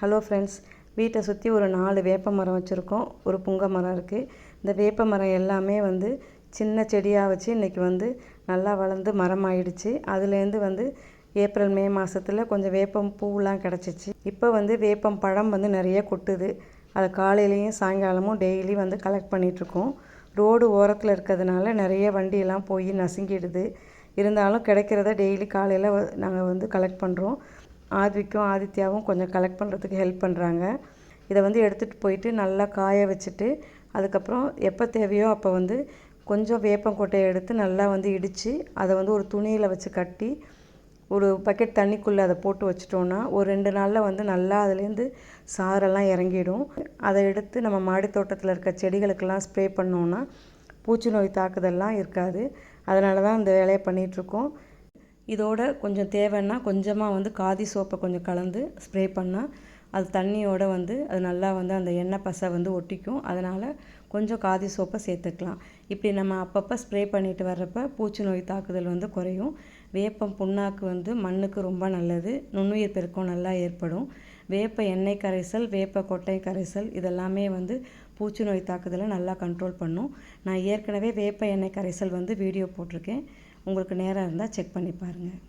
Hello friends வீட்டை சுற்றி ஒரு நாலு வேப்ப மரம் வச்சுருக்கோம். ஒரு புங்க மரம் இருக்குது இந்த வேப்ப மரம் எல்லாமே வந்து சின்ன செடியாக வச்சு இன்றைக்கி வந்து நல்லா வளர்ந்து மரம் ஆயிடுச்சு அதுலேருந்து வந்து ஏப்ரல் மே மாதத்தில் கொஞ்சம் வேப்பம் பூவெலாம் கிடச்சிச்சு. இப்போ வந்து வேப்பம் பழம் வந்து நிறைய கொட்டுது. அதை காலையிலையும் சாயங்காலமும் டெய்லி வந்து கலெக்ட் பண்ணிகிட்ருக்கோம் ரோடு ஓரத்தில் இருக்கிறதுனால நிறைய வண்டியெல்லாம் போய் நசுங்கிடுது. இருந்தாலும் கிடைக்கிறத டெய்லி காலையில் நாங்கள் வந்து கலெக்ட் பண்ணுறோம் ஆத்விக்கும் ஆதித்யாவும் கொஞ்சம் கலெக்ட் பண்ணுறதுக்கு ஹெல்ப் பண்ணுறாங்க இதை வந்து எடுத்துகிட்டு போயிட்டு நல்லா காய வச்சுட்டு அதுக்கப்புறம் எப்போ தேவையோ அப்போ வந்து கொஞ்சம் வேப்பங்கொட்டையை எடுத்து நல்லா வந்து இடித்து அதை வந்து ஒரு துணியில் வச்சு கட்டி ஒரு பக்கெட் தண்ணிக்குள்ளே அதை போட்டு வச்சிட்டோன்னா ஒரு ரெண்டு நாளில் வந்து நல்லா அதுலேருந்து சாரெல்லாம் இறங்கிடும். அதை எடுத்து நம்ம மாடி தோட்டத்தில் இருக்க செடிகளுக்கெல்லாம் ஸ்ப்ரே பண்ணோன்னா பூச்சி நோய் தாக்குதல்லாம் இருக்காது. அதனால தான் இந்த வேலையை பண்ணிகிட்ருக்கோம் இதோட கொஞ்சம் தேவைன்னா கொஞ்சமாக வந்து காதி சோப்பை கொஞ்சம் கலந்து ஸ்ப்ரே பண்ணால் அது தண்ணியோடு வந்து அது நல்லா வந்து அந்த எண்ணெய் பசை வந்து ஒட்டிக்கும். அதனால் கொஞ்சம் காதி சோப்பை சேர்த்துக்கலாம். இப்படி நம்ம அப்பப்போ ஸ்ப்ரே பண்ணிட்டு வர்றப்ப பூச்சி நோய் தாக்குதல் வந்து குறையும். வேப்பம் புண்ணாக்கு வந்து மண்ணுக்கு ரொம்ப நல்லது. நுண்ணுயிர் பெருக்கம் நல்லா ஏற்படும். வேப்ப எண்ணெய் கரைசல் வேப்ப கொட்டை கரைசல் இதெல்லாமே வந்து பூச்சி நோய் தாக்குதலை நல்லா கண்ட்ரோல் பண்ணும். நான் ஏற்கனவே வேப்ப எண்ணெய் கரைசல் வந்து வீடியோ போட்டிருக்கேன். உங்களுக்கு நேரம் இருந்தால் செக் பண்ணி பாருங்கள்